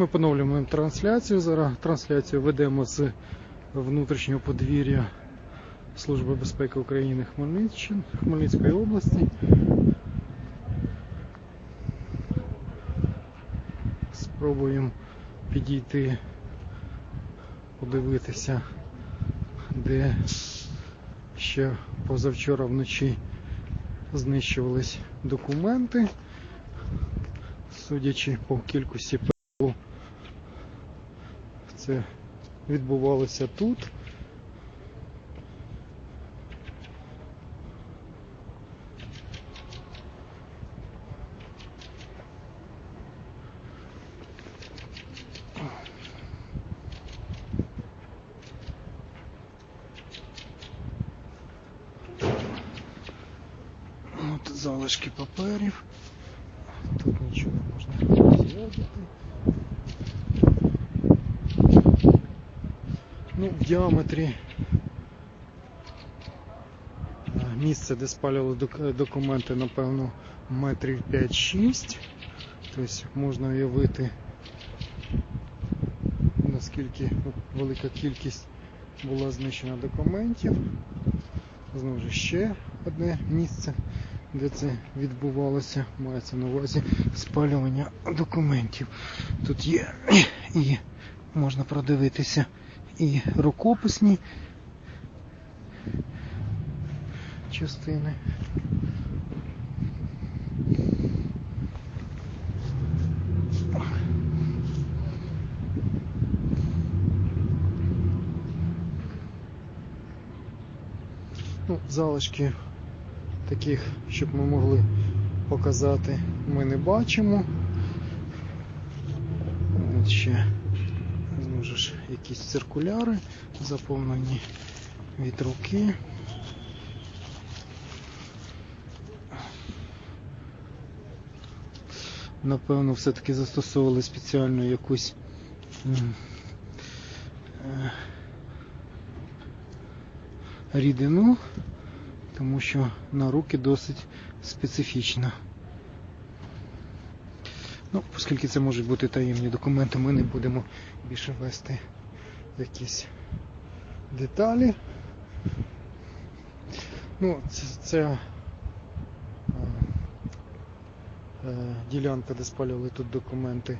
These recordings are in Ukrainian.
Ми поновлюємо трансляцію. Зараз трансляцію ведемо з внутрішнього подвір'я Служби безпеки України Хмельниччини, Хмельницької області. Спробуємо підійти, подивитися, де ще позавчора вночі знищувались документи. Судячи по кількості ПО, це відбувалося тут. Залишки паперів. Тут нічого не можна зв'язати. Ну, в діаметрі е, місце, де спалювали документи, напевно, метрів 5-6. Тобто можна уявити, наскільки велика кількість була знищена документів. Знову ж ще одне місце, де це відбувалося, мається на увазі спалювання документів. Тут є і можна продивитися і рукописні частини. Ну, залишки таких, щоб ми могли показати, ми не бачимо. От ж якісь циркуляри заповнені від руки. Напевно, все-таки застосовували спеціальну якусь е, рідину, тому що на руки досить специфічна. Ну, оскільки це можуть бути таємні документи, ми не будемо більше вести якісь деталі. Ну, це, це е, е, ділянка, де спалювали тут документи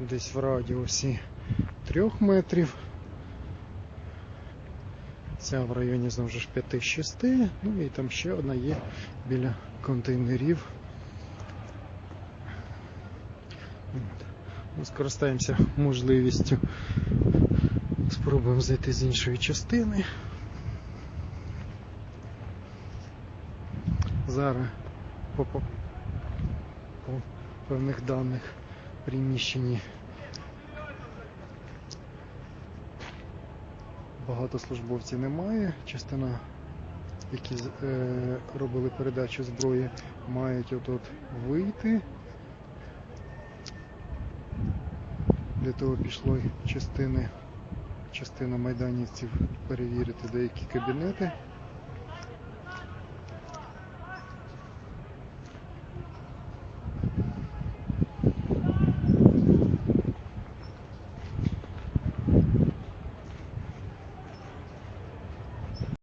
десь в радіусі трьох метрів. Ця в районі знову ж 5-6, ну і там ще одна є біля контейнерів. Ну, Скористаємося можливістю. Спробуємо зайти з іншої частини. Зараз по, по, по певних даних приміщенні багато службовців немає. Частина, які е, робили передачу зброї, мають отут вийти. Для того пішло частини, частина майданівців перевірити деякі кабінети.